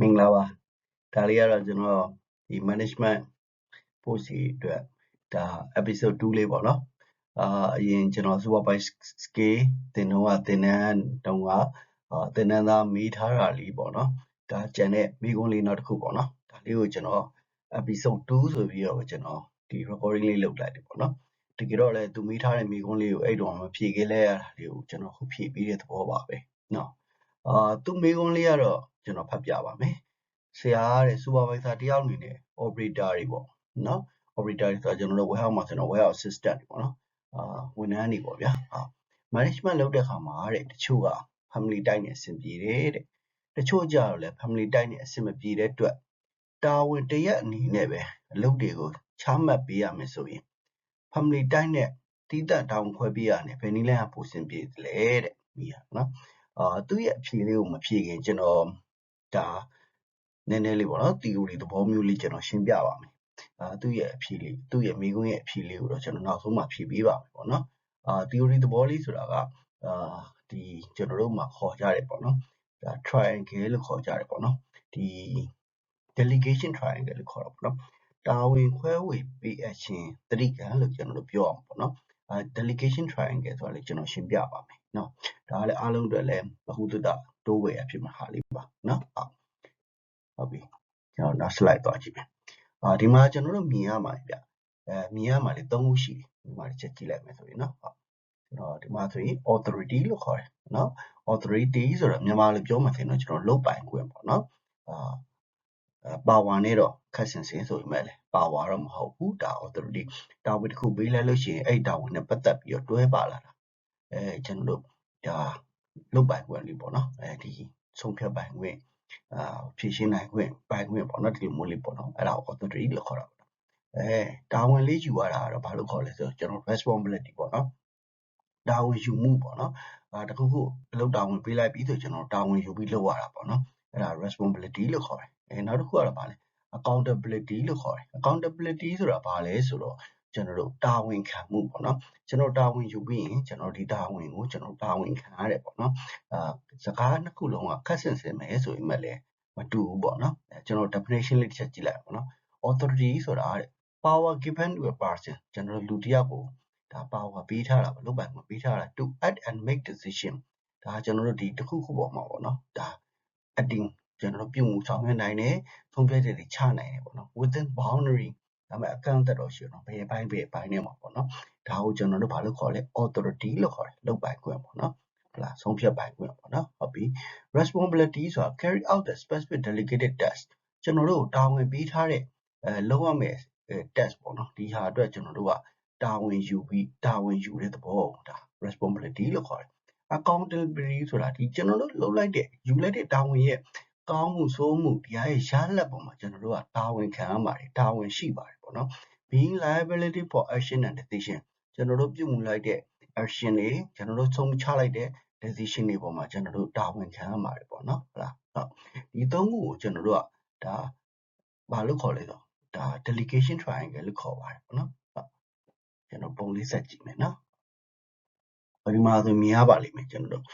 မင်္ဂလာပါဒါလေးကတော့ကျွန်တော်ဒီ management post ကြီးအတွက်ဒါ episode 2လေးပေါ့နော်အာအရင်ကျွန်တော် supervise scale သင်တော့ကသင်တန်းတုံးကသင်တန်းသားမေးထားတာလေးပေါ့နော်ဒါကျန်တဲ့မိကုန်းလေးနောက်တစ်ခုပေါ့နော်ဒါလေးကိုကျွန်တော် episode 2ဆိုပြီးတော့ကျွန်တော်ဒီ recording လေးလုပ်လိုက်တယ်ပေါ့နော်တကယ်တော့လည်းသူမေးထားတဲ့မိကုန်းလေးကိုအဲ့တော့မဖြေခဲ့လဲရတာလေးကိုကျွန်တော်ခုဖြေပေးတဲ့သဘောပါပဲနော်အာသူမိကုန်းလေးကတော့ ကျွန်တော်ဖတ်ပြပါမယ်ဆရာတဲ့ supervisor တယောက်အနေနဲ့ operator တွေပေါ့နော် operator တွေဆိုတာကျွန်တော်တို့ warehouse မှာဆိုတော့ warehouse assistant တွေပေါ့နော်အာဝန်ထမ်းတွေပေါ့ဗျာဟာ management လုပ်တဲ့အခါမှာတဲ့တချို့က family တိုက်နဲ့အဆင်ပြေတယ်တဲ့တချို့ကြတော့လည်း family တိုက်နဲ့အဆင်မပြေတဲ့အတွက်တာဝန်တရက်အနေနဲ့ပဲအလုပ်တွေကိုချမှတ်ပေးရမယ်ဆိုရင် family တိုက်နဲ့တီးတက်တောင်းခွဲပေးရတယ်ဘယ်နည်းလဲကပိုစင်ပြေတယ်လေတဲ့မိရနော်အာသူ့ရဲ့အဖြေလေးကိုမဖြေခင်ကျွန်တော် ဒါနည်းနည်းလေးပေါ့နော် theory သဘောမျိုးလေးကျွန်တော်ရှင်းပြပါမယ်အာသူ့ရဲ့အဖြေလေးသူ့ရဲ့မိကုန်းရဲ့အဖြေလေးကိုတော့ကျွန်တော်နောက်ဆုံးမှဖြေပေးပါမယ်ပေါ့နော်အာ theory သဘောလေးဆိုတာကအာဒီကျွန်တော်တို့မှာခေါ်ကြတယ်ပေါ့နော်ဒါ triangle လို့ခေါ်ကြတယ်ပေါ့နော်ဒီ delegation triangle လို့ခေါ်တာပေါ့နော်တာဝန်ခွဲဝေပေးအပ်ခြင်းတတိကံလို့ကျွန်တော်တို့ပြောအောင်ပေါ့နော်အဲ delegation triangle ဆိုတာလေကျွန်တော်ရှင်းပြပါမယ်เนาะဒါကလည်းအားလုံးအတွက်လည်းဘဟုတတ တိုးဝယ်ရဖြစ်မှာဟာလေးပါနော်ဟုတ်ပြီကျွန်တော်နောက် slide သွားကြည့်မယ်အာဒီမှာကျွန်တော်တို့မြင်ရမှာဗျအဲမြင်ရမှာလေသုံးခုရှိတယ်ဒီမှာတစ်ချက်ကြည့်လိုက်မယ်ဆိုရင်နော်ဟုတ်ကျွန်တော်ဒီမှာဆိုရင် authority လို့ခေါ်တယ်နော် authority ဆိုတော့မြန်မာလိုပြောမှဆိုရင်တော့ကျွန်တော်လုတ်ပိုင်ခွင့်ပေါ့နော်အာပါဝါနဲ့တော့ခက်ဆင်စင်းဆိုပေမဲ့လည်းပါဝါတော့မဟုတ်ဘူးဒါ authority တာဝန်တစ်ခုပေးလိုက်လို့ရှိရင်အဲ့တာဝန်နဲ့ပတ်သက်ပြီးတော့တွဲပါလာတာအဲကျွန်တော်တို့ဒါ လုတ်ပိုင်ခွင့်လေးပေါ့နော်အဲဒီဆုံးဖြတ်ပိုင်ခွင့်အာဖြည့်ရှင်းနိုင်ခွင့်ပိုင်ခွင့်ပေါ့နော်ဒီလိုမျိုးလေးပေါ့နော်အဲ့ဒါကို authority လို့ခေါ်တာပေါ့အဲတာဝန်လေးယူရတာကတော့ဘာလို့ခေါ်လဲဆိုတော့ကျွန်တော် responsibility ပေါ့နော်တာဝန်ယူမှုပေါ့နော်အာတခုခုအလုပ်တာဝန်ပေးလိုက်ပြီးဆိုကျွန်တော်တာဝန်ယူပြီးလုပ်ရတာပေါ့နော်အဲ့ဒါ responsibility လို့ခေါ်တယ်အဲနောက်တစ်ခုကတော့ဗာလဲ accountability လို့ခေါ်တယ် accountability ဆိုတာဗာလဲဆိုတော့ ကျွန်တော်တို့တာဝန်ခံမှုပေါ့နော်ကျွန်တော်တာဝန်ယူပြီးရင်ကျွန်တော်ဒီတာဝန်ကိုကျွန်တော်တာဝန်ခံရတယ်ပေါ့နော်အာစကားနှစ်ခုလုံးကခက်ဆင်ဆင်မယ်ဆိုရင်မှလည်းမတူဘူးပေါ့နော်အဲကျွန်တော် definition လေးတစ်ချက်ကြည့်လိုက်ပေါ့နော် authority ဆိုတာတဲ့ power given to a person ကျွန်တော်လူတစ်ယောက်ကိုဒါ power ပေးထားတာပေါ့လုပ်ပိုင်ခွင့်ပေးထားတာ to act and make decision ဒါကျွန်တော်တို့ဒီတစ်ခုခုပေါ်မှာပေါ့နော်ဒါ acting ကျွန်တော်တို့ပြုမှုဆောင်ရွက်နိုင်တယ်ဆုံးဖြတ်ချက်တွေချနိုင်တယ်ပေါ့နော် within boundary ဒါပေမဲ့အကန့်အသတ်တော့ရှိတော့ဘယ်ပိုင်းဘယ်ပိုင်းနဲ့မှာပေါ့နော်ဒါကိုကျွန်တော်တို့ဘာလို့ခေါ်လဲ authority လို့ခေါ်တယ်လုပ်ပိုင်ခွင့်ပေါ့နော်ဟုတ်လားဆုံးဖြတ်ပိုင်ခွင့်ပေါ့နော်ဟုတ်ပြီ responsibility ဆိုတာ carry out the specific delegated task ကျွန်တော်တို့တာဝန်ပေးထားတဲ့အဲလုပ်ရမယ့် task ပေါ့နော်ဒီဟာအတွက်ကျွန်တော်တို့ကတာဝန်ယူပြီးတာဝန်ယူတဲ့သဘောဒါ responsibility လို့ခေါ်တယ် accountability ဆိုတာဒီကျွန်တော်တို့လုပ်လိုက်တဲ့ယူလိုက်တဲ့တာဝန်ရဲ့ကောင်းမှုဆိုးမှုတရားရဲ့ရလဒ်ပေါ်မှာကျွန်တော်တို့ကတာဝန်ခံရပါတယ်တာဝန်ရှိပါတယ် ပေါ့နော် being liability for action and decision ကျွန်တော်တို့ပြုမှုလိုက်တဲ့ action တွေကျွန်တော်တို့ဆုံးချလိုက်တဲ့ decision တွေပေါ်မှာကျွန်တော်တို့တာဝန်ခံရပါတယ်ပေါ့နော်ဟုတ်လားဟုတ်ဒီသုံးခုကိုကျွန်တော်တို့ကဒါဘာလို့ခေါ်လဲဆိုဒါ delegation triangle လို့ခေါ်ပါတယ်ပေါ့နော်ဟုတ်ကျွန်တော်ပုံလေးဆက်ကြည့်မယ်နော်ဒီမှာဆိုမြင်ရပါလိမ့်မယ်ကျွန်တော်တို့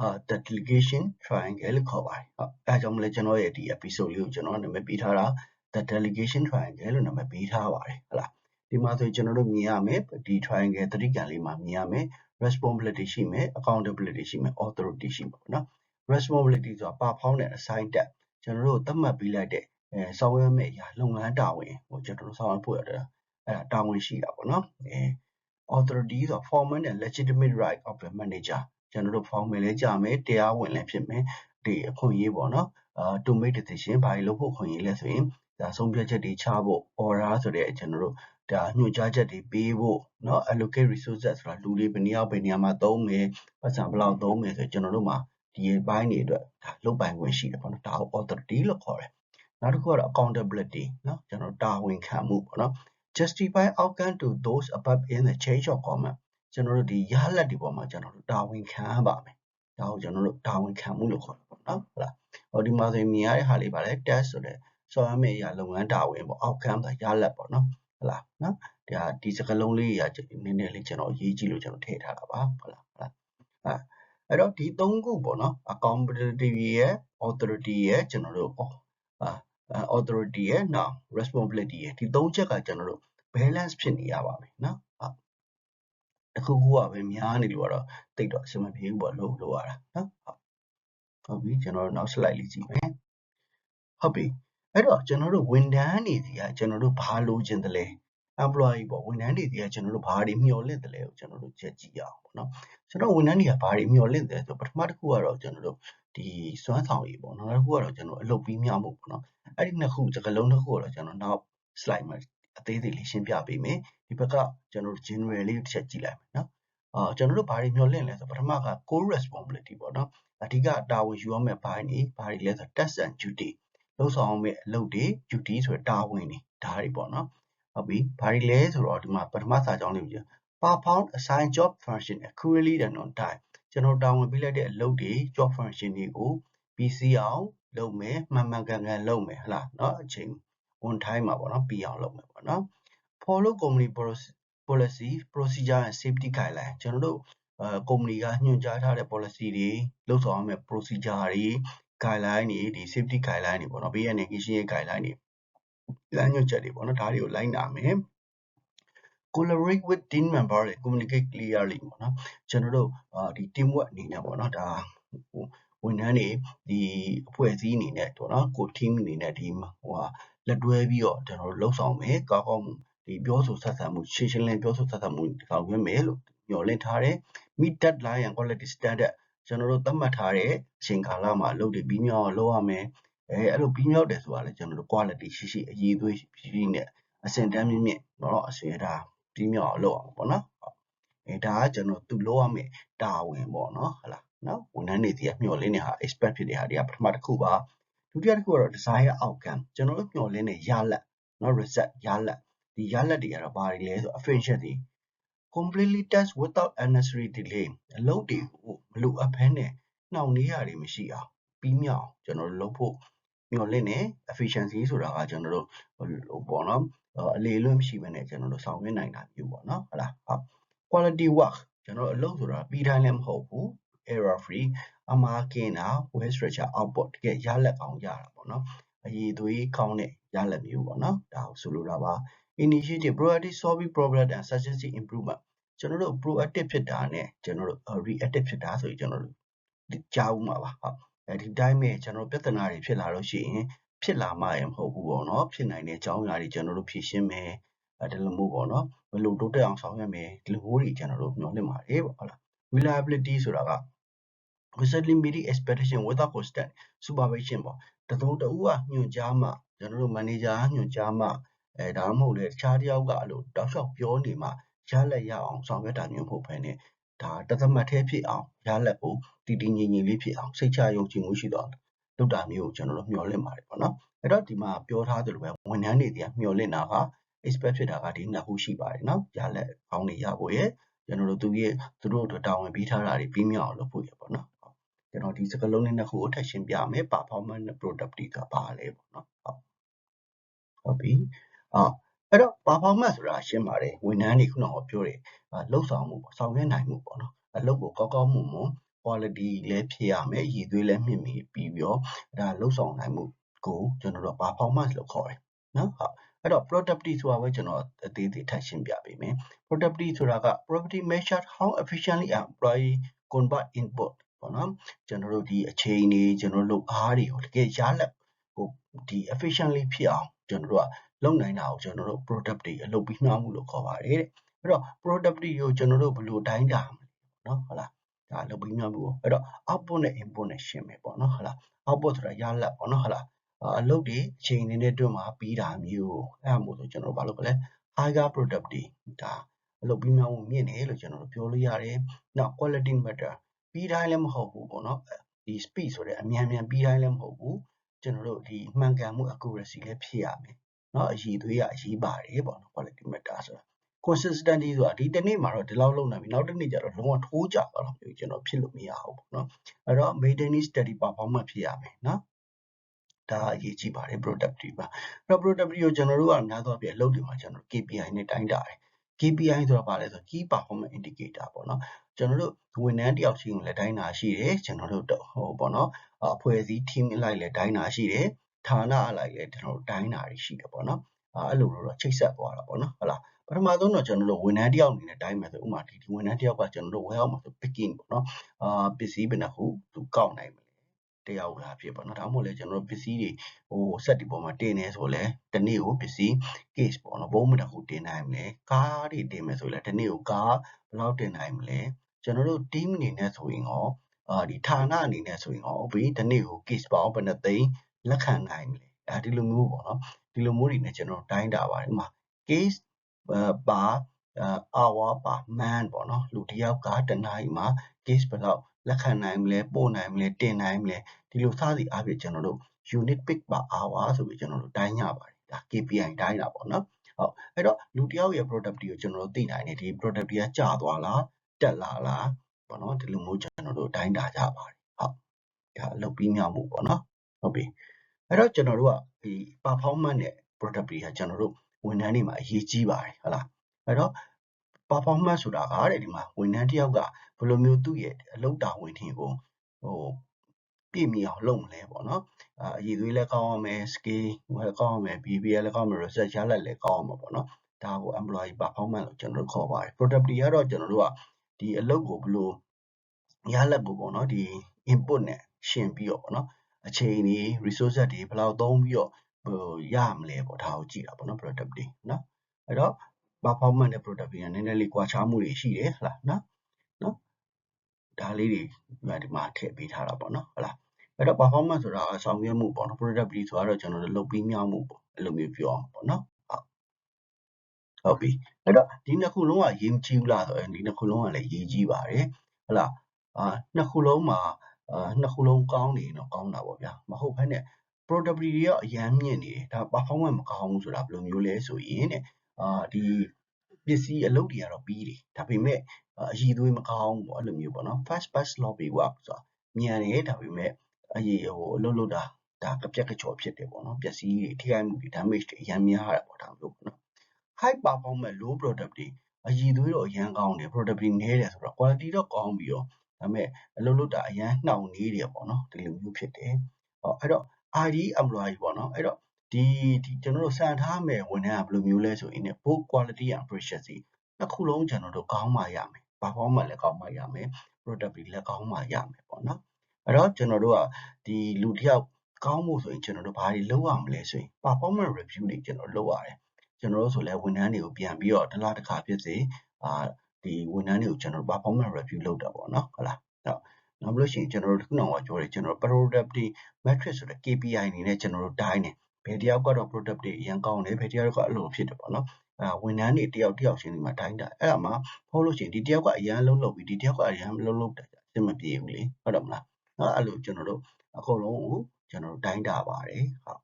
အာ the delegation triangle လို့ခေါ်ပါတယ်ဟုတ်အဲအကြောင်းမလဲကျွန်တော်ရဲ့ဒီ episode လေးကိုကျွန်တော်နာမည်ပေးထားတာ the delegation triangle လို့နာမည်ပေးထားပါတယ်ဟုတ်လားဒီမှာဆိုကျွန်တော်တို့မြင်ရမယ်ဒီ triangle သတိကံလေးမှာမြင်ရမယ် responsibility ရှိမယ် accountability ရှိမယ် authority ရှိမှာပေါ့နော် responsibility ဆိုတာပါဖောင်းတဲ့ assign တက်ကျွန်တော်တို့သတ်မှတ်ပေးလိုက်တဲ့အဲဆောင်ရွက်မယ့်အရာလုပ်ငန်းတာဝန်ဟိုကျွန်တော်တို့ဆောင်ရွက်ဖို့ရတဲ့အဲတာဝန်ရှိတာပေါ့နော်အဲ authority ဆိုတာ formal and legitimate right of the manager ကျွန်တော်တို့ formal လဲကြမယ်တရားဝင်လည်းဖြစ်မယ်ဒီအခွင့်အရေးပေါ့နော်အာ to make decision ဘာလို့ဖို့ခွင့်ရလဲဆိုရင် ဒါဆုံးဖြတ်ချက်တွေချဖို့ order ဆိုတဲ့ကျွန်တော်တို့ဒါညွှန်ကြားချက်တွေပေးဖို့เนาะ allocate resources ဆိုတာလူတွေဘယ်နည်းအောင်ဘယ်နေရာမှာသုံးမယ်ပတ်စံဘယ်လောက်သုံးမယ်ဆိုကျွန်တော်တို့မှာဒီဘိုင်းတွေအတွက်ဒါလုပ်ပိုင်ခွင့်ရှိတယ်ပေါ့နော်ဒါကို authority လို့ခေါ်တယ်နောက်တစ်ခုကတော့ accountability เนาะကျွန်တော်တာဝန်ခံမှုပေါ့နော် justify outcome to those above in the change of command ကျွန်တော်တို့ဒီရလဒ်တွေပေါ်မှာကျွန်တော်တို့တာဝန်ခံရပါမယ်ဒါကိုကျွန်တော်တို့တာဝန်ခံမှုလို့ခေါ်တယ်ပေါ့နော်ဟုတ်လားဟောဒီမှာဆိုရင်မြင်ရတဲ့ဟာလေးပါလေ test ဆိုတဲ့ ဆောင်ရမယ့်အရာလုပ်ငန်းတာဝန်ပေါ့ outcome ဆိုတာရလဒ်ပေါ့နော်ဟုတ်လားနော်ဒါဒီစကားလုံးလေးကြီးနည်းနည်းလေးကျွန်တော်ရေးကြည့်လို့ကျွန်တော်ထည့်ထားတာပါဟုတ်လားဟုတ်လားအဲအဲ့တော့ဒီသုံးခုပေါ့နော် accountability ရဲ့ authority ရဲ့ကျွန်တော်တို့အာ authority ရဲ့နောက် responsibility ရဲ့ဒီသုံးချက်ကကျွန်တော်တို့ balance ဖြစ်နေရပါမယ်နော်ဟုတ်တခုခုကပဲများနေလို့ကတော့တိတ်တော့အဆင်မပြေဘူးပေါ့လို့လို့ရတာနော်ဟုတ်ဟုတ်ပြီကျွန်တော်တို့နောက် slide လေးကြည့်မယ်ဟုတ်ပြီ အဲ့တော့ကျွန်တော်တို့ဝန်ထမ်းတွေဒီကကျွန်တော်တို့ဘာလိုချင်တယ်လဲ employee ပေါ့ဝန်ထမ်းတွေဒီကကျွန်တော်တို့ဘာတွေမျှော်လင့်တယ်လဲကိုကျွန်တော်တို့ချက်ကြည့်ရအောင်ပေါ့နော်ကျွန်တော်ဝန်ထမ်းတွေကဘာတွေမျှော်လင့်တယ်ဆိုပထမတစ်ခုကတော့ကျွန်တော်တို့ဒီစွမ်းဆောင်ရည်ပေါ့နောက်တစ်ခုကတော့ကျွန်တော်အလုပ်ပြီးမြောက်မှုပေါ့နော်အဲ့ဒီနှစ်ခုစကားလုံးတစ်ခုကတော့ကျွန်တော်နောက် slide မှာအသေးသေးလေးရှင်းပြပေးမယ်ဒီဘက်ကကျွန်တော်တို့ general လေးတစ်ချက်ကြည့်လိုက်မယ်နော်အာကျွန်တော်တို့ဘာတွေမျှော်လင့်လဲဆိုပထမက core responsibility ပေါ့နော်အဓိကတာဝန်ယူရမယ့်ဘိုင်းနေဘာတွေလဲဆို task and duty လုပ်ဆောင်ရမယ့်အလုပ်တွေ duty ဆိုတာဝန်တွေဒါတွေပေါ့နော်ဟုတ်ပြီဘာတွေလဲဆိုတော့ဒီမှာပထမစာကြောင်းလေးပြ perform assign job function accurately and on time ကျွန်တော်တာဝန်ပေးလိုက်တဲ့အလုပ်တွေ job function တွေကိုပြီးစီးအောင်လုပ်မယ်မှန်မှန်ကန်ကန်လုပ်မယ်ဟလားเนาะအချိန် on time မှာပေါ့နော်ပြီးအောင်လုပ်မယ်ပေါ့နော် follow company policy procedure and safety guideline ကျွန်တော်တို့အဲ company ကညွှန်ကြားထားတဲ့ policy တွေလုပ်ဆောင်ရမယ့် procedure တွေ guideline တွေဒီ safety guideline တွေပေါ့နော်ဘေးရန်နေကင်းရှင်းရေး guideline တွေလမ်းညွှန်ချက်တွေပေါ့နော်ဒါတွေကိုလိုက်နာမယ် collaborate with team member တွေ communicate clearly ပေါ့နော်ကျွန်တော်တို့ဒီ team work အနေနဲ့ပေါ့နော်ဒါဝန်ထမ်းတွေဒီအဖွဲ့အစည်းအနေနဲ့ပေါ့နော်ကို team အနေနဲ့ဒီဟိုဟာလက်တွဲပြီးတော့ကျွန်တော်တို့လှုပ်ဆောင်မယ်ကောင်းကောင်းဒီပြောဆိုဆက်ဆံမှုရှင်းရှင်းလင်းပြောဆိုဆက်ဆံမှုဆောင်ရွက်မယ်လို့ညှော်လင့်ထားတယ် meet deadline and quality standard ကျွန်တော်တို့သတ်မှတ်ထားတဲ့အချိန်ကာလမှာလုပ်တယ်ပြီးမြောက်လုပ်ရမယ်အဲအဲ့လိုပြီးမြောက်တယ်ဆိုတာလေကျွန်တော်တို့ quality ရှိရှိအရေးသွေးရှိနဲ့အစင်တန်းမြင့်မြင့်တော့အစင်ဒါပြီးမြောက်အောင်လုပ်အောင်ပေါ့နော်အဲဒါကကျွန်တော်သူလုပ်ရမယ်တာဝန်ပေါ့နော်ဟုတ်လားနော်ဝန်ထမ်းတွေဒီကမျှော်လင့်နေတာ expect ဖြစ်တဲ့ဟာတွေကပထမတစ်ခုပါဒုတိယတစ်ခုကတော့ desire outcome ကျွန်တော်တို့မျှော်လင့်တဲ့ရလဒ်နော် result ရလဒ်ဒီရလဒ်တွေကတော့ဘာတွေလဲဆို efficiency completely test without unnecessary delay အလုပ်တွေကိုမလိုအပ်ဘဲနဲ့နှောင့်နှေးရတွေမရှိအောင်ပြီးမြောက်ကျွန်တော်တို့လုပ်ဖို့မျှော်လင့်နေ efficiency ဆိုတာကကျွန်တော်တို့ဟိုပေါ့နော်အလေလွင့်မရှိဘဲနဲ့ကျွန်တော်တို့ဆောင်ရွက်နိုင်တာမျိုးပေါ့နော်ဟုတ်လားဟုတ် quality work ကျွန်တော်တို့အလုပ်ဆိုတာပြီးတိုင်းလည်းမဟုတ်ဘူး error free အမှားကင်းတာ well structure output တကယ်ရလဒ်ကောင်းကြတာပေါ့နော်အရေးသွေးကောင်းတဲ့ရလဒ်မျိုးပေါ့နော်ဒါကိုဆိုလိုတာပါ initiative proactive solving problem and suggesting improvement ကျွန်တော်တို့ proactive ဖြစ်တာနဲ့ကျွန်တော်တို့ reactive ဖြစ်တာဆိုရင်ကျွန်တော်တို့ကြားဦးမှာပါဟုတ်အဲဒီတိုင်းပဲကျွန်တော်ပြဿနာတွေဖြစ်လာလို့ရှိရင်ဖြစ်လာမှရမဟုတ်ဘူးပေါ့နော်ဖြစ်နိုင်တဲ့အကြောင်းအရာတွေကျွန်တော်တို့ဖြေရှင်းမယ်အဲဒီလိုမျိုးပေါ့နော်ဘယ်လိုတိုးတက်အောင်ဆောင်ရွက်မယ်ဒီလိုမျိုးတွေကျွန်တော်တို့မျှော်လင့်ပါတယ်ပေါ့ဟုတ်လား reliability ဆိုတာက recently meeting expectation without constant supervision ပေါ့တသုံးတဦးကညွှန်ကြားမှကျွန်တော်တို့ manager ညွှန်ကြားမှအဲဒါမှမဟုတ်လေတခြားတယောက်ကအဲ့လိုတောက်လျှောက်ပြောနေမှ ရလက်ရအောင်ဆောင်ရွက်တာမျိုးမဟုတ်ဘဲနဲ့ဒါတသမတ်သေးဖြစ်အောင်ရလက်ကိုတည်တည်ငြိမ်ငြိမ်လေးဖြစ်အောင်စိတ်ချယုံကြည်မှုရှိတော့လုပ်တာမျိုးကိုကျွန်တော်တို့မျှော်လင့်ပါတယ်ပေါ့နော်အဲ့တော့ဒီမှာပြောထားသလိုပဲဝန်ထမ်းတွေတွေကမျှော်လင့်တာက expect ဖြစ်တာကဒီနှစ်ခုရှိပါတယ်နော်ရလက်ကောင်းနေရဖို့ရဲ့ကျွန်တော်တို့သူရဲ့သူတို့တာဝန်ပေးထားတာတွေပြီးမြောက်အောင်လုပ်ဖို့ရပေါ့နော်ကျွန်တော်ဒီစကားလုံးလေးနှစ်ခုကိုထပ်ရှင်းပြမယ် performance နဲ့ productivity ကဘာလဲပေါ့နော်ဟုတ်ဟုတ်ပြီအော် အဲ့တော့ performance ဆိုတာရှင်းပါတယ်ဝန်ထမ်းတွေခုနကပြောတယ်လှုပ်ဆောင်မှုပေါ့ဆောင်ရွက်နိုင်မှုပေါ့နော်အလုပ်ကိုကောက်ကောက်မှုမှု quality လည်းဖြစ်ရမယ်ရည်သွေးလည်းမြင့်ပြီးပြီးတော့ဒါလှုပ်ဆောင်နိုင်မှုကိုကျွန်တော်တို့ performance လို့ခေါ်တယ်နော်ဟုတ်အဲ့တော့ productivity ဆိုတာပဲကျွန်တော်အသေးသေးထပ်ရှင်းပြပေးမယ် productivity ဆိုတာက productivity measured how efficiently employee convert input ပေါ့နော်ကျွန်တော်တို့ဒီအချိန်တွေကျွန်တော်တို့အားတွေကိုတကယ်ရလက်ဟိုဒီ efficiently ဖြစ်အောင်ကျွန်တော်တို့က လုပ်နိုင်တာကိုကျွန်တော်တို့ productivity အလုပ်ပြီးမှမှုလို့ခေါ်ပါတယ်တဲ့အဲ့တော့ productivity ကိုကျွန်တော်တို့ဘယ်လိုတိုင်းတာမလဲနော်ဟုတ်လားဒါလုပ်ပြီးမှမှုပေါ့အဲ့တော့ output နဲ့ input နဲ့ရှင်းမယ်ပေါ့နော်ဟုတ်လား output ဆိုတာရလက်ပေါ့နော်ဟုတ်လားအလုပ်တွေအချိန်နည်းနည်းတွင်းမှာပြီးတာမျိုးအဲ့ဒါမို့ဆိုကျွန်တော်တို့ဘာလုပ်ကြလဲ higher productivity ဒါအလုပ်ပြီးမှမှုမြင့်တယ်လို့ကျွန်တော်တို့ပြောလို့ရတယ်နောက် quality matter ပြီးတိုင်းလည်းမဟုတ်ဘူးပေါ့နော်ဒီ speed ဆိုတဲ့အမြန်မြန်ပြီးတိုင်းလည်းမဟုတ်ဘူးကျွန်တော်တို့ဒီမှန်ကန်မှု accuracy လည်းဖြစ်ရမယ် နော်အည်သွေးကအရေးပါတယ်ပေါ့နော် quality matter ဆိုတာ consistency ဆိုတာဒီတစ်နေ့မှာတော့ဒီလောက်လုပ်နိုင်ပြီနောက်တစ်နေ့ကျတော့လုံးဝထိုးကြသွားတာမျိုးကျွန်တော်ဖြစ်လို့မရဘူးပေါ့နော်အဲ့တော့ maintenance steady performance ဖြစ်ရမယ်နော်ဒါအရေးကြီးပါတယ် productivity ပါအဲ့တော့ productivity ကိုကျွန်တော်တို့ကများသောအားဖြင့်လုပ်တယ်မှာကျွန်တော် KPI နဲ့တိုင်းတာတယ် KPI ဆိုတာဘာလဲဆို Key Performance Indicator ပေါ့နော်ကျွန်တော်တို့ဝန်ထမ်းတယောက်ချင်းကိုလည်းတိုင်းတာရှိတယ်ကျွန်တော်တို့ဟိုပေါ့နော်အဖွဲ့အစည်း team လိုက်လည်းတိုင်းတာရှိတယ် ဌာနအလိုက်လည်းကျွန်တော်တို့တိုင်းတာတွေရှိတယ်ပေါ့နော်အဲအဲ့လိုတော့ချိတ်ဆက်သွားတာပေါ့နော်ဟုတ်လားပထမဆုံးတော့ကျွန်တော်တို့ဝန်ထမ်းတယောက်အနေနဲ့တိုင်းမယ်ဆိုဥပမာဒီဝန်ထမ်းတယောက်ကကျွန်တော်တို့ warehouse မှာဆို picking ပေါ့နော်အာပစ္စည်းဘယ်နှခုသူကောက်နိုင်မလဲတယောက်လားဖြစ်ပေါ့နော်ဒါမှမဟုတ်လဲကျွန်တော်တို့ပစ္စည်းတွေဟို set ဒီပေါ်မှာတင်နေဆိုလဲတနေ့ကိုပစ္စည်း case ပေါ့နော်ဘုံမတစ်ခုတင်နိုင်မလဲကားတွေတင်မယ်ဆိုလဲတနေ့ကိုကားဘယ်လောက်တင်နိုင်မလဲကျွန်တော်တို့ team အနေနဲ့ဆိုရင်ရောအာဒီဌာနအနေနဲ့ဆိုရင်ရောဘီတနေ့ကို case ပေါင်းဘယ်နှသိန်း လက်ခံနိုင်မလဲအဲဒီလိုမျိုးပေါ့နော်ဒီလိုမျိုးတွေနဲ့ကျွန်တော်တိုင်းတာပါတယ်ဥပမာ case ပါ hour ပါ man ပေါ့နော်လူတစ်ယောက်ကတနားရီမှာ case ဘယ်လောက်လက်ခံနိုင်မလဲပို့နိုင်မလဲတင်နိုင်မလဲဒီလိုစသည်အားဖြင့်ကျွန်တော်တို့ unit pick per hour ဆိုပြီးကျွန်တော်တို့တိုင်းရပါတယ်ဒါ KPI တိုင်းတာပေါ့နော်ဟုတ်အဲ့တော့လူတစ်ယောက်ရဲ့ productivity ကိုကျွန်တော်တို့သိနိုင်တယ်ဒီ productivity ကကျသွားလားတက်လာလားပေါ့နော်ဒီလိုမျိုးကျွန်တော်တို့တိုင်းတာကြပါတယ်ဟုတ်ဒါအလုပ်ပြီးမြောက်မှုပေါ့နော်ဟုတ်ပြီ အဲ့တော့ကျွန်တော်တို့ကဒီ performance နဲ့ productivity ကကျွန်တော်တို့ဝန်ထမ်းတွေမှာအရေးကြီးပါတယ်ဟုတ်လားအဲ့တော့ performance ဆိုတာကတဲ့ဒီမှာဝန်ထမ်းတစ်ယောက်ကဘယ်လိုမျိုးသူ့ရဲ့အလုပ်တာဝန်တွေကိုဟိုပြည့်မီအောင်လုပ်မလဲပေါ့နော်အာအည်သွေးလည်းကောင်းအောင်မယ် skill လည်းကောင်းအောင်မယ် BBL လည်းကောင်းအောင်မယ် research ရလဒ်လည်းကောင်းအောင်မယ်ပေါ့နော်ဒါကို employee performance လို့ကျွန်တော်တို့ခေါ်ပါတယ် productivity ကတော့ကျွန်တော်တို့ကဒီအလုပ်ကိုဘယ်လိုရလဒ်ကိုပေါ့နော်ဒီ input နဲ့ရှင်ပြီးတော့ပေါ့နော် အချိန်တွေ resources တွေဘယ်လောက်သုံးပြီးတော့ဟိုရမလဲပေါ့ဒါကိုကြည့်တာပေါ့နော် productivity နော်အဲ့တော့ performance နဲ့ productivity ကနည်းနည်းလေးကွာခြားမှုတွေရှိတယ်ဟလားနော်နော်ဒါလေးတွေဒီမှာထည့်ပေးထားတာပေါ့နော်ဟလားအဲ့တော့ performance ဆိုတာဆောင်ရွက်မှုပေါ့နော် productivity ဆိုတော့ကျွန်တော်တို့လုပ်ပြီးမြောက်မှုပေါ့အဲ့လိုမျိုးပြောအောင်ပေါ့နော်ဟုတ်ပြီအဲ့တော့ဒီနှစ်ခုလုံးကရေးမကြည့်ဘူးလားဆိုရင်ဒီနှစ်ခုလုံးကလည်းရေးကြည့်ပါတယ်ဟုတ်လားအာနှစ်ခုလုံးမှာ အာနှစ်ခုလုံးကောင်းနေတော့ကောင်းတာပေါ့ဗျာမဟုတ်ဘဲနဲ့ productivity တွေကအရန်မြင့်နေတယ်ဒါ performance မကောင်းဘူးဆိုတာဘယ်လိုမျိုးလဲဆိုရင်တဲ့အာဒီပစ္စည်းအလုပ်တွေကတော့ပြီးတယ်ဒါပေမဲ့အရည်သွေးမကောင်းဘူးပေါ့အဲ့လိုမျိုးပေါ့နော် fast fast sloppy work ဆိုတာမြန်တယ်ဒါပေမဲ့အရည်ဟိုအလုပ်လုပ်တာဒါကပြက်ကချော်ဖြစ်တယ်ပေါ့နော်ပျက်စီးတွေထိခိုက်မှုတွေ damage တွေအများများတာပေါ့ဒါမျိုးပေါ့နော် high performance low productivity အရည်သွေးတော့အရန်ကောင်းတယ် productivity နည်းတယ်ဆိုတော့ quality တော့ကောင်းပြီးတော့ ဒါပေမဲ့အလုပ်လုပ်တာအရန်နှောင့်နှေးတယ်ပေါ့နော်ဒီလိုမျိုးဖြစ်တယ်ဟောအဲ့တော့ ID employee ပေါ့နော်အဲ့တော့ဒီဒီကျွန်တော်တို့စံထားမယ်ဝန်ထမ်းကဘယ်လိုမျိုးလဲဆိုရင် both quality and efficiency နှစ်ခုလုံးကျွန်တော်တို့ကောင်းမှရမယ် performance လည်းကောင်းမှရမယ် productivity လည်းကောင်းမှရမယ်ပေါ့နော်အဲ့တော့ကျွန်တော်တို့ကဒီလူတစ်ယောက်ကောင်းဖို့ဆိုရင်ကျွန်တော်တို့ဘာတွေလုပ်ရမလဲဆိုရင် performance review တွေကျွန်တော်လုပ်ရတယ်ကျွန်တော်တို့ဆိုလဲဝန်ထမ်းတွေကိုပြန်ပြီးတော့တစ်လတစ်ခါဖြစ်စေအာ ဒီဝန်ထမ်းတွေကိုကျွန်တော်တို့ performance review လုပ်တာပေါ့နော်ဟုတ်လားဟုတ်နောက်ပြီးလို့ရှိရင်ကျွန်တော်တို့ခုနကပြောတယ်ကျွန်တော်တို့ productivity metric ဆိုတဲ့ KPI အနေနဲ့ကျွန်တော်တို့တိုင်းတယ်ဘယ်တယောက်ကတော့ productivity အရင်ကောင်းတယ်ဘယ်တယောက်ကအလိုဖြစ်တယ်ပေါ့နော်အဲဝန်ထမ်းတွေတယောက်တယောက်ချင်းဒီမှာတိုင်းတာအဲ့ဒါမှဟုတ်လို့ရှိရင်ဒီတယောက်ကအရန်လုံးလုပ်ပြီးဒီတယောက်ကအရန်လုံးလုပ်တယ်အဆင်မပြေဘူးလေဟုတ်တယ်မလားနော်အဲ့လိုကျွန်တော်တို့အကုန်လုံးကိုကျွန်တော်တို့တိုင်းတာပါတယ်ဟုတ်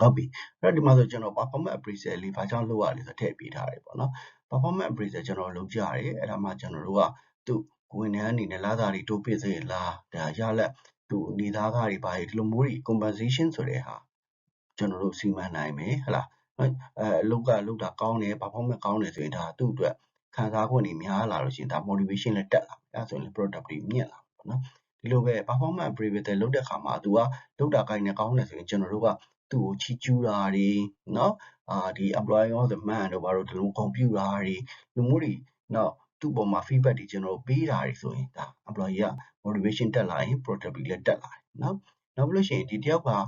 ဟုတ်ပြီအဲ့တော့ဒီမှာဆိုကျွန်တော် performance appraisal လေးဘာကြောင့်လုပ်ရလဲဆိုထည့်ပေးထားတယ်ပေါ့နော် performance appraisal ကျွန်တော်လုပ်ကြရတယ်အဲ့ဒါမှကျွန်တော်တို့ကသူ့ဝန်ထမ်းအနေနဲ့လာသားတွေတိုးပြည့်စေလားဒါရလက်သူအနေသားကားတွေဘာတွေဒီလိုမျိုးတွေ compensation ဆိုတဲ့ဟာကျွန်တော်တို့စီမံနိုင်မယ်ဟလားအဲအလုပ်ကလုပ်တာကောင်းတယ် performance ကောင်းတယ်ဆိုရင်ဒါသူ့အတွက်ခံစား권တွေများလာလို့ရှိရင်ဒါ motivation လည်းတက်လာမယ်အဲဆိုရင် productivity မြင့်လာပေါ့နော်ဒီလိုပဲ performance appraisal လုပ်တဲ့အခါမှာသူကလုပ်တာကိုင်းနေကောင်းတယ်ဆိုရင်ကျွန်တော်တို့က သူ့ကိုချီးကျူးတာတွေနော်အာဒီ employee of the month တို့ဘာလို့ဒီလိုဂုဏ်ပြုတာတွေလူမှုတွေနော်သူ့ပေါ်မှာ feedback တွေကျွန်တော်တို့ပေးတာတွေဆိုရင်ဒါ employee က motivation တက်လာရင် productivity လည်းတက်လာတယ်နော် နောက်ပြီးလို့ရှိရင် ဒီတယောက်ကအာ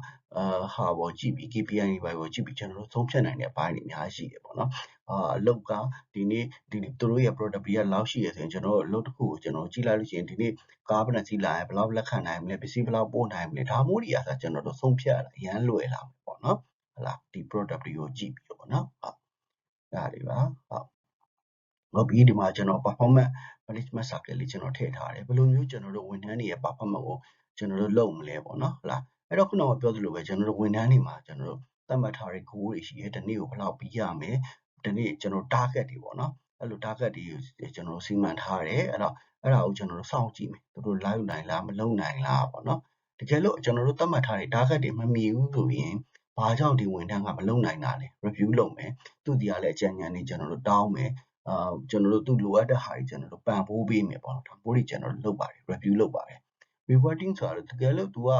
ဟာပေါ်ကြည့်ပြီး KPI တွေပါပေါ်ကြည့်ပြီး ကျွန်တော်တို့သုံးဖြတ်နိုင်တဲ့အပိုင်းတွေ အများကြီးရှိတယ်ပေါ့နော်အာအလုပ်က ဒီနေ့ဒီသူတို့ရဲ့ productivity ကလောက်ရှိရဆိုရင် ကျွန်တော်တို့ အလုပ်တစ်ခုကို ကျွန်တော်ကြည့်လိုက်လို့ရှိရင် ဒီနေ့ ကားဘယ်နှစီးလာရင်ဘယ်လောက် လက်ခံနိုင်မလဲ ပစ္စည်း ဘယ်လောက် ပို့နိုင်မလဲ ဒါမျိုးတွေကဆိုကျွန်တော်တို့သုံးဖြတ်ရတာ အရန်လွယ်လာမယ်ပေါ့နော်ဟလာဒီ productivity ကို ကြည့်ပြီးတော့ပေါ့နော်ဟုတ်ဒါတွေပါဟုတ်ဟုတ်ပြီဒီမှာ ကျွန်တော် performance management circle လေးကျွန်တော်ထည့်ထားတယ်ဘယ်လိုမျိုးကျွန်တော်တို့ဝန်ထမ်းတွေရဲ့ performance ကိုကျွန်တော်တို့လုပ်မလဲပေါ့နော်ဟုတ်လားအဲ့တော့ခုနကပြောသလိုပဲကျွန်တော်တို့ဝန်ထမ်းတွေမှာကျွန်တော်တို့သတ်မှတ်ထားတဲ့ goal တွေရှိတယ်ဒီနေ့ကိုဘယ်လောက်ပြီးရမယ်ဒီနေ့ကျွန်တော် target တွေပေါ့နော်အဲ့လို target တွေကျွန်တော်စီမံထားတယ်အဲ့တော့အဲ့ဒါကိုကျွန်တော်တို့စောင့်ကြည့်မယ်သူတို့ live နိုင်လားမလုပ်နိုင်လားပေါ့နော်တကယ်လို့ကျွန်တော်တို့သတ်မှတ်ထားတဲ့ target တွေမမီဘူးဆိုရင်ဘာကြောင့်ဒီဝန်ထမ်းကမလုပ်နိုင်တာလဲ review လုပ်မယ်သူဒီကလည်းအကြံဉာဏ်တွေကျွန်တော်တို့တောင်းမယ် အာကျွန်တော်တို့သူလိုအပ်တဲ့ဟာတွေကျွန်တော်တို့ပံ့ပိုးပေးမယ်ပေါ့နော်ဒါပိုးတွေကျွန်တော်တို့လုပ်ပါတယ် review လုပ်ပါတယ် rewarding ဆိုတာတကယ်လို့ तू က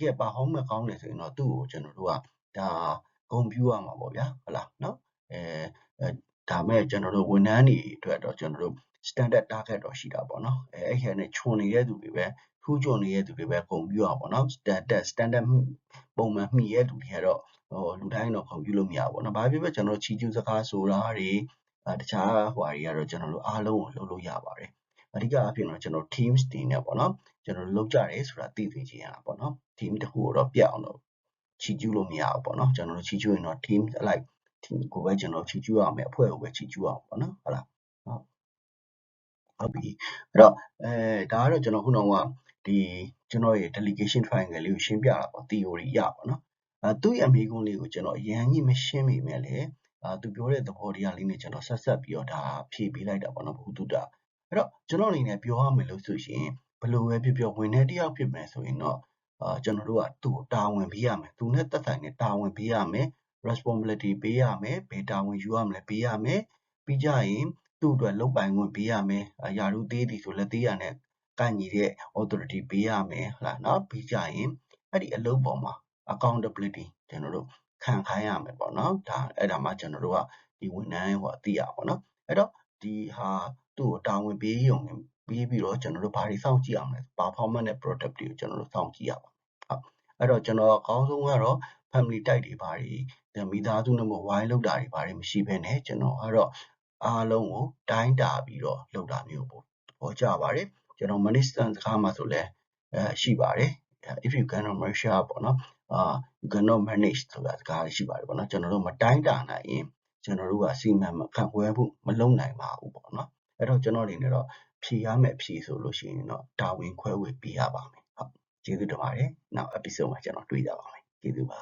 ကယ် performance ကောင်းတယ်ဆိုရင်တော့သူ့ကိုကျွန်တော်တို့ကဒါဂုဏ်ပြုရမှာပေါ့ဗျာဟုတ်လားနော်အဲအဲဒါမဲ့ကျွန်တော်တို့ဝန်ထမ်းတွေအတွက်တော့ကျွန်တော်တို့ standard target တော့ရှိတာပေါ့နော်အဲအဲ့ဟဲ့နဲ့ခြုံနေတဲ့သူတွေပဲထူးချွန်နေတဲ့သူတွေပဲဂုဏ်ပြုရပါပေါ့နော် standard standard ပုံမှန်မှီရဲ့လူတွေကတော့ဟိုလူတိုင်းတော့ဂုဏ်ပြုလို့မရဘူးပေါ့နော်ဘာဖြစ်ဖြစ်ကျွန်တော်တို့ချီကျူးစကားဆိုတာတွေအဲ တခြားဟိုဟာတွေကတော့ကျွန်တော်တို့အားလုံးကိုလုပ်လို့ရပါတယ်အဓိကအဖြစ်တော့ကျွန်တော် teams တွေနဲ့ပေါ့နော်ကျွန်တော်တို့လုပ်ကြတယ်ဆိုတာသိသိချင်းရတာပေါ့နော် team တစ်ခုကိုတော့ပြအောင်တော့ချီကျူးလို့မရဘူးပေါ့နော်ကျွန်တော်တို့ချီကျူးရင်တော့ team alike team ကိုပဲကျွန်တော်ချီကျူးရမယ်အဖွဲ့ကိုပဲချီကျူးအောင်ပေါ့နော်ဟုတ်လားဟုတ်ဟုတ်ပြီအဲ့တော့အဲဒါကတော့ကျွန်တော်ခုနကဒီကျွန်တော်ရဲ့ delegation triangle လေးကိုရှင်းပြတာပေါ့ theory ရပါတော့အဲသူ့ရဲ့အမေကုန်းလေးကိုကျွန်တော်အရင်ကြီးမရှင်းမိမဲ့လေ အာသူပြောတဲ့သဘောတရားလေးနဲ့ကျွန်တော်ဆက်ဆက်ပြီးတော့ဒါဖြည့်ပေးလိုက်တာပေါ့နော်ဘုသူတ္တအဲ့တော့ကျွန်တော်အနေနဲ့ပြောရမယ်လို့ဆိုရှင်ဘလို့ပဲပြောပြောဝင်တဲ့တယောက်ဖြစ်မယ်ဆိုရင်တော့အာကျွန်တော်တို့ကသူ့ကိုတာဝန်ပေးရမယ်သူနဲ့သက်ဆိုင်တဲ့တာဝန်ပေးရမယ် responsibility ပေးရမယ်ဘယ်တာဝန်ယူရမလဲပေးရမယ်ပြီးကြရင်သူ့အတွက်လုပ်ပိုင်ခွင့်ပေးရမယ်အရာတို့သေးသည်ဆိုလက်သေးရနဲ့ကန့်ညီတဲ့ authority ပေးရမယ်ဟုတ်လားနော်ပြီးကြရင်အဲ့ဒီအလုပ်ပေါ်မှာ accountability ကျွန်တော်တို့ ခံခိုင်းရမယ်ပေါ့နော်ဒါအဲ့ဒါမှကျွန်တော်တို့ကဒီဝန်ထမ်းဟိုသိရပါတော့အဲ့တော့ဒီဟာသူ့ကိုတာဝန်ပေးရုံနဲ့ပြီးပြီးတော့ကျွန်တော်တို့ဘာတွေစောင့်ကြည့်အောင်လဲ performance နဲ့ product တွေကိုကျွန်တော်တို့စောင့်ကြည့်ရပါဟုတ်အဲ့တော့ကျွန်တော်အကောင်းဆုံးကတော့ family type တွေဘာတွေမိသားစုနဲ့မဝိုင်းလောက်တာတွေဘာတွေမရှိဘဲနဲ့ကျွန်တော်ကတော့အားလုံးကိုတိုင်းတာပြီးတော့လောက်တာမျိုးပေါ့ဟောကြပါတယ်ကျွန်တော် management စကားမှာဆိုလဲအဲရှိပါတယ် if you cannot measure ပေါ့နော် အာ you cannot manage ဆိုတာစကားရှိပါတယ်ပေါ့နော်ကျွန်တော်တို့မတိုင်းတာနိုင်ရင်ကျွန်တော်တို့ကစီမံခန့်ခွဲမှုမလုပ်နိုင်ပါဘူးပေါ့နော်အဲ့တော့ကျွန်တော်အနေနဲ့တော့ဖြေရမယ်ဖြေဆိုလို့ရှိရင်တော့တာဝန်ခွဲဝေပေးရပါမယ်ဟုတ်ကျေးဇူးတင်ပါတယ်နောက် episode မှာကျွန်တော်တွေ့ကြပါမယ်ကျေးဇူးပါ